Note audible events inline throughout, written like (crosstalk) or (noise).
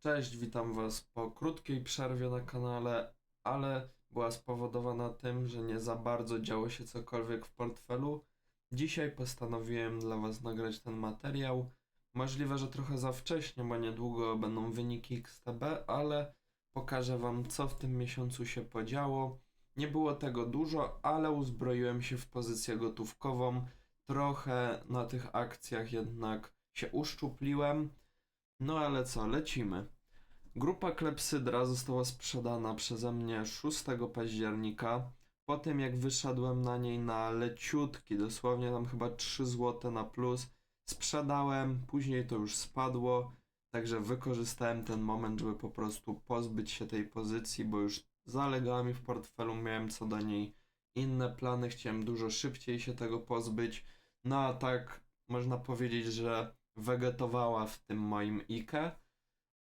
Cześć, witam Was po krótkiej przerwie na kanale, ale była spowodowana tym, że nie za bardzo działo się cokolwiek w portfelu. Dzisiaj postanowiłem dla Was nagrać ten materiał. Możliwe, że trochę za wcześnie, bo niedługo będą wyniki XTB, ale pokażę Wam, co w tym miesiącu się podziało. Nie było tego dużo, ale uzbroiłem się w pozycję gotówkową. Trochę na tych akcjach jednak się uszczupliłem. No ale co, lecimy. Grupa Klepsydra została sprzedana przeze mnie 6 października. Po tym jak wyszedłem na niej na leciutki, dosłownie tam chyba 3 zł na plus, sprzedałem, później to już spadło, także wykorzystałem ten moment, żeby po prostu pozbyć się tej pozycji, bo już zalegała mi w portfelu, miałem co do niej inne plany, chciałem dużo szybciej się tego pozbyć. No a tak można powiedzieć, że wegetowała w tym moim IKE,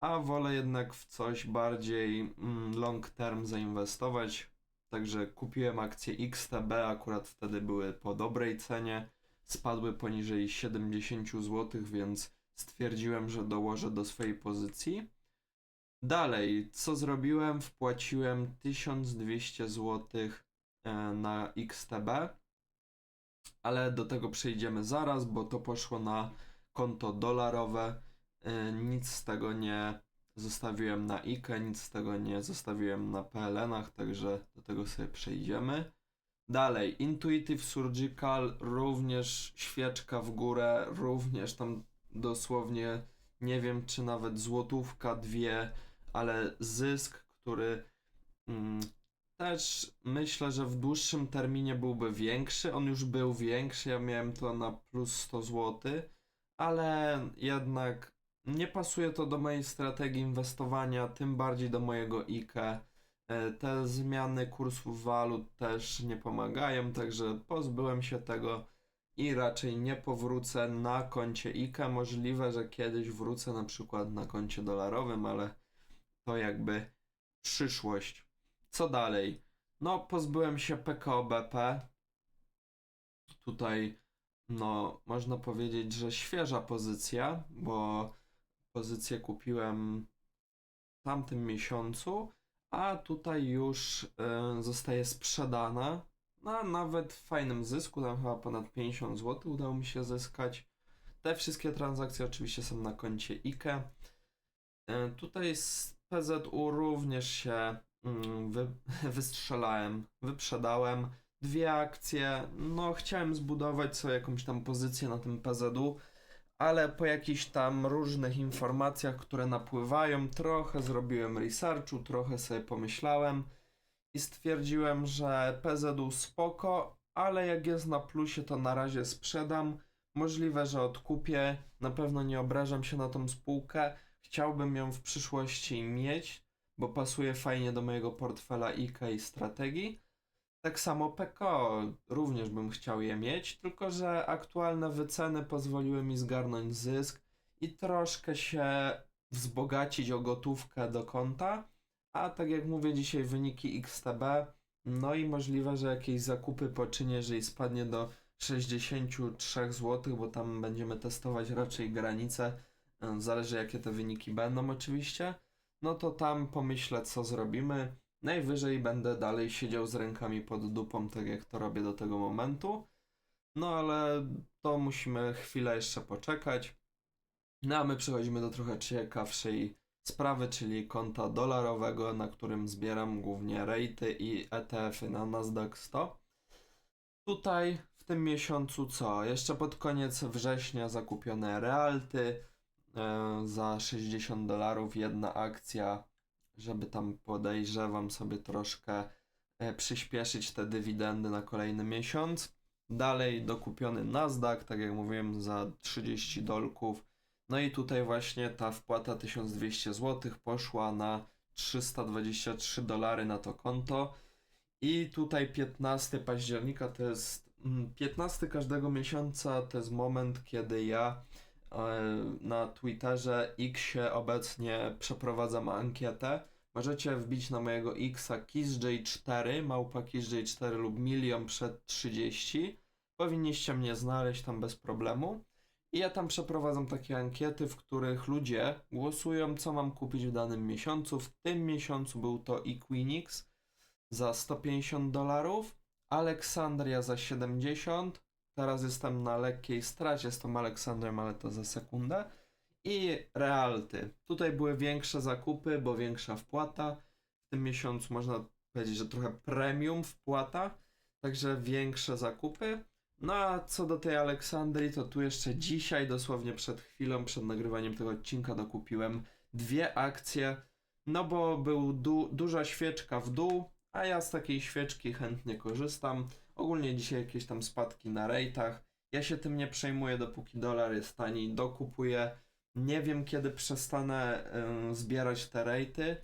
a wolę jednak w coś bardziej mm, long term zainwestować. Także kupiłem akcje XTB, akurat wtedy były po dobrej cenie, spadły poniżej 70 zł, więc stwierdziłem, że dołożę do swojej pozycji. Dalej, co zrobiłem? Wpłaciłem 1200 zł e, na XTB, ale do tego przejdziemy zaraz, bo to poszło na konto dolarowe. Y, Nic z tego nie zostawiłem na IKE, nic z tego nie zostawiłem na PLN-ach, także do tego sobie przejdziemy. Dalej, Intuitive Surgical, również świeczka w górę, również tam dosłownie nie wiem czy nawet złotówka, dwie, ale zysk, który mm, też myślę, że w dłuższym terminie byłby większy. On już był większy, ja miałem to na plus 100 zł, ale jednak nie pasuje to do mojej strategii inwestowania, tym bardziej do mojego IKE. Te zmiany kursów walut też nie pomagają, także pozbyłem się tego i raczej nie powrócę na koncie IKE. Możliwe, że kiedyś wrócę na przykład na koncie dolarowym, ale to jakby przyszłość. Co dalej? No, pozbyłem się PKO BP. Tutaj, no, można powiedzieć, że świeża pozycja, bo pozycję kupiłem w tamtym miesiącu, a tutaj już y, zostaje sprzedana na nawet fajnym zysku, tam chyba ponad 50 zł udało mi się zyskać. Te wszystkie transakcje oczywiście są na koncie IKE. Y, tutaj z PZU również się mm, wy, (laughs) wystrzelałem, wyprzedałem dwie akcje. No, chciałem zbudować sobie jakąś tam pozycję na tym PZU, ale po jakichś tam różnych informacjach, które napływają, trochę zrobiłem researchu, trochę sobie pomyślałem i stwierdziłem, że PZU spoko, ale jak jest na plusie, to na razie sprzedam. Możliwe, że odkupię. Na pewno nie obrażam się na tą spółkę. Chciałbym ją w przyszłości mieć, bo pasuje fajnie do mojego portfela IKE i strategii. Tak samo PKO również bym chciał je mieć, tylko że aktualne wyceny pozwoliły mi zgarnąć zysk i troszkę się wzbogacić o gotówkę do konta. A tak jak mówię, dzisiaj wyniki XTB, no i możliwe, że jakieś zakupy poczynię, jeżeli spadnie do 63 zł, bo tam będziemy testować raczej granice. Zależy jakie te wyniki będą oczywiście. No to tam pomyślę co zrobimy. Najwyżej będę dalej siedział z rękami pod dupą, tak jak to robię do tego momentu. No ale to musimy chwilę jeszcze poczekać. No a my przechodzimy do trochę ciekawszej sprawy, czyli konta dolarowego, na którym zbieram głównie rejty i ETF-y na Nasdaq 100. Tutaj w tym miesiącu co? Jeszcze pod koniec września zakupione realty e, za 60 dolarów jedna akcja żeby tam podejrzewam sobie troszkę e, przyspieszyć te dywidendy na kolejny miesiąc. Dalej dokupiony Nasdaq, tak jak mówiłem, za 30 dolków. No i tutaj właśnie ta wpłata 1200 zł poszła na 323 dolary na to konto. I tutaj 15 października to jest mm, 15 każdego miesiąca to jest moment, kiedy ja na Twitterze Xie obecnie przeprowadzam ankietę. Możecie wbić na mojego Xa KissJ4, małpa KissJ4 lub milion przed 30. Powinniście mnie znaleźć tam bez problemu. I ja tam przeprowadzam takie ankiety, w których ludzie głosują, co mam kupić w danym miesiącu. W tym miesiącu był to Equinix za 150 dolarów, Aleksandria za 70. Teraz jestem na lekkiej stracie z tą Aleksandrem, ale to za sekundę. I Realty. Tutaj były większe zakupy, bo większa wpłata. W tym miesiącu można powiedzieć, że trochę premium wpłata, także większe zakupy. No a co do tej Aleksandrii, to tu jeszcze dzisiaj, dosłownie przed chwilą, przed nagrywaniem tego odcinka, dokupiłem dwie akcje. No bo był du duża świeczka w dół, a ja z takiej świeczki chętnie korzystam. Ogólnie dzisiaj jakieś tam spadki na rejtach. Ja się tym nie przejmuję, dopóki dolar jest tani, dokupuję. Nie wiem, kiedy przestanę y, zbierać te rejty.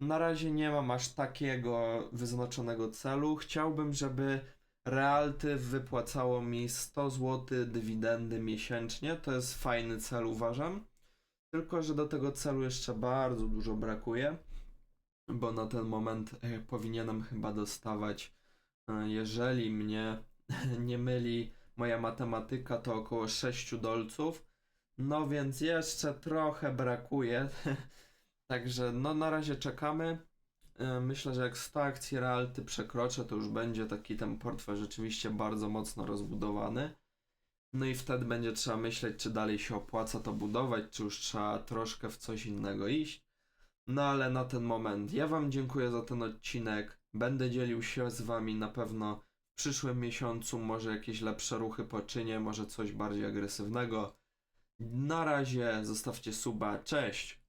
Na razie nie mam aż takiego wyznaczonego celu. Chciałbym, żeby Realty wypłacało mi 100 zł dywidendy miesięcznie. To jest fajny cel, uważam. Tylko, że do tego celu jeszcze bardzo dużo brakuje, bo na ten moment e, powinienem chyba dostawać, jeżeli mnie (laughs) nie myli moja matematyka, to około 6 dolców. No więc jeszcze trochę brakuje. (laughs) Także no na razie czekamy. E, Myślę, że jak 100 akcji realty przekroczę, to już będzie taki ten portfel rzeczywiście bardzo mocno rozbudowany. No i wtedy będzie trzeba myśleć, czy dalej się opłaca to budować, czy już trzeba troszkę w coś innego iść. No ale na ten moment ja Wam dziękuję za ten odcinek. Będę dzielił się z Wami na pewno w przyszłym miesiącu. Może jakieś lepsze ruchy poczynię, może coś bardziej agresywnego. Na razie zostawcie suba. Cześć!